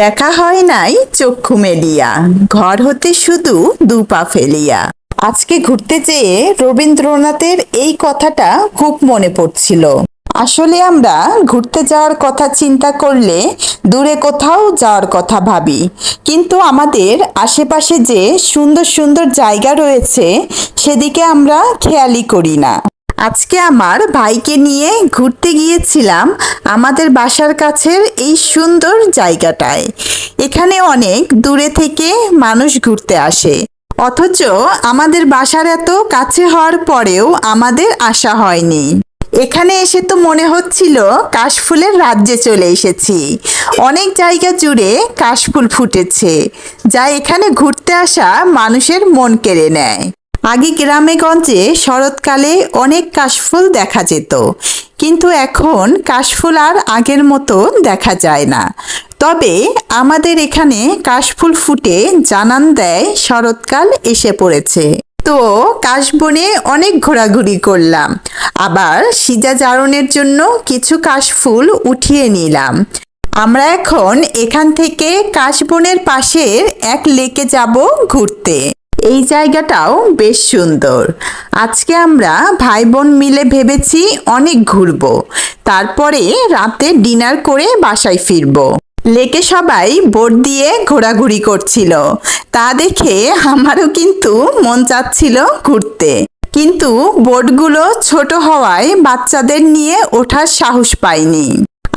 দেখা হয় নাই চক্ষু মেলিয়া, ঘর হতে শুধু দুপা ফেলিয়া। আজকে ঘুরতে যেয়ে রবীন্দ্রনাথের এই কথাটা খুব মনে পড়ছিল। আসলে আমরা ঘুরতে যাওয়ার কথা চিন্তা করলে দূরে কোথাও যাওয়ার কথা ভাবি, কিন্তু আমাদের আশেপাশে যে সুন্দর সুন্দর জায়গা রয়েছে, সেদিকে আমরা খেয়ালই করি না। আজকে আমার ভাইকে নিয়ে ঘুরতে গিয়েছিলাম আমাদের বাসার কাছের এই সুন্দর জায়গাটায়। এখানে অনেক দূরে থেকে মানুষ ঘুরতে আসে। অথচ আমাদের বাসার এত কাছে হওয়ার পরেও আমাদের আসা হয়নি। এখানে এসে তো মনে হচ্ছিল কাশফুলের রাজ্যে চলে এসেছি। অনেক জায়গা জুড়ে কাশফুল ফুটেছে, যা এখানে ঘুরতে আসা মানুষের মন কেড়ে নেয়। আগে গ্রামে গঞ্জে শরৎকালে অনেক কাশফুল দেখা যেত, কিন্তু এখন কাশফুল আর আগের মতো দেখা যায় না। তবে আমাদের এখানে কাশফুল ফুটে জানান দেয় শরৎকাল এসে পড়েছে। তো কাশবনে অনেক ঘোরাঘুরি করলাম, আবার সিজা জারণের জন্য কিছু কাশফুল উঠিয়ে নিলাম। আমরা এখন এখান থেকে কাশবনের পাশের এক লেকে যাব ঘুরতে। এই জায়গাটাও বেশ সুন্দর। আজকে আমরা ভাই বোন মিলে ভেবেছি অনেক ঘুরবো। তারপরে রাতে ডিনার করে বাসায় ফিরবো। লেকে সবাই বোট দিয়ে ঘোরাঘুরি করছিল। তা দেখে আমারও কিন্তু মন চাচ্ছিল ঘুরতে। কিন্তু বোটগুলো ছোট হওয়ায় বাচ্চাদের নিয়ে ওঠার সাহস পাইনি।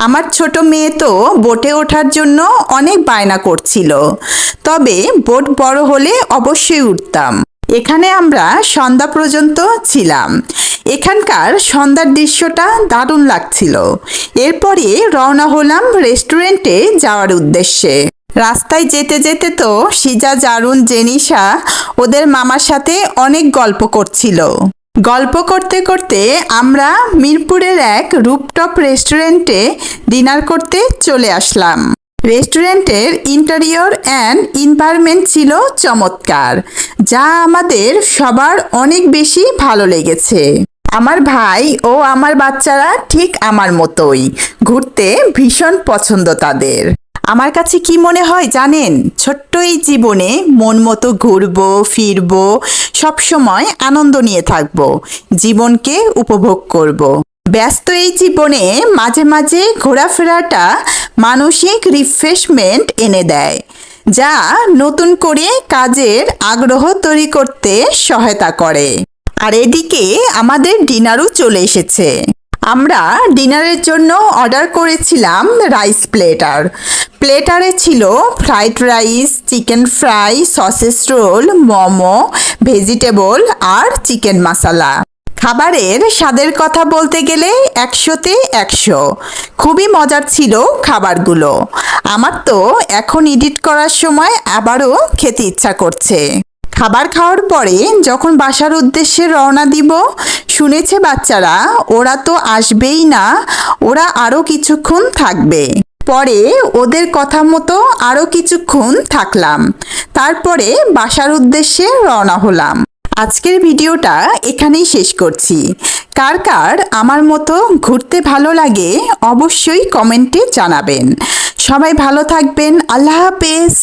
আমার ছোট মেয়ে তো বোটে ওঠার জন্য অনেক বায়না করছিল। তবে বোট বড় হলে অবশ্যই উঠতাম। এখানে আমরা সন্ধ্যা পর্যন্ত ছিলাম। এখানকার সন্ধ্যার দৃশ্যটা দারুণ লাগছিল। এরপরে রওনা হলাম রেস্টুরেন্টে যাওয়ার উদ্দেশ্যে। রাস্তায় যেতে যেতে তো সিজা, জারুন, জেনিসা ওদের মামার সাথে অনেক গল্প করছিল। গল্প করতে করতে আমরা মিরপুরের এক রুপটপ রেস্টুরেন্টে ডিনার করতে চলে আসলাম। রেস্টুরেন্টের ইন্টেরিয়র অ্যান্ড এনভায়রনমেন্ট ছিল চমৎকার, যা আমাদের সবার অনেক বেশি ভালো লেগেছে। আমার ভাই ও আমার বাচ্চারা ঠিক আমার মতোই, ঘুরতে ভীষণ পছন্দ তাদের। আমার কাছে কি মনে হয় জানেন? ছোট্ট এই জীবনে মন মতো ঘুরবো, ফিরবো, সবসময় আনন্দ নিয়ে থাকব, জীবনকে উপভোগ করব। ব্যস্ত এই জীবনে মাঝে মাঝে ঘোরাফেরাটা মানসিক রিফ্রেশমেন্ট এনে দেয়, যা নতুন করে কাজের আগ্রহ তৈরি করতে সহায়তা করে। আর এদিকে আমাদের ডিনারও চলে এসেছে। আমরা ডিনারের জন্য অর্ডার করেছিলাম রাইস প্লেটার। প্লেটারে ছিল fried rice, chicken fry, sausage roll, momo, vegetable আর চিকেন মশলা। খাবারের স্বাদের কথা বলতে গেলে একশোতে একশো। খুবই মজার ছিল খাবারগুলো। আমার তো এখন এডিট করার সময় আবারও খেতে ইচ্ছা করছে। খাবার খাওয়ার পরে যখন বাসার উদ্দেশ্যে রওনা দিব, শুনেছে বাচ্চারা, ওরা তো আসবেই না, ওরা আরও কিছুক্ষণ থাকবে। পরে ওদের কথা মতো আরও কিছুক্ষণ থাকলাম। তারপরে বাসার উদ্দেশ্যে রওনা হলাম। আজকের ভিডিওটা এখানেই শেষ করছি। কার কার আমার মতো ঘুরতে ভালো লাগে অবশ্যই কমেন্টে জানাবেন। সবাই ভালো থাকবেন। আল্লাহ হাফেজ।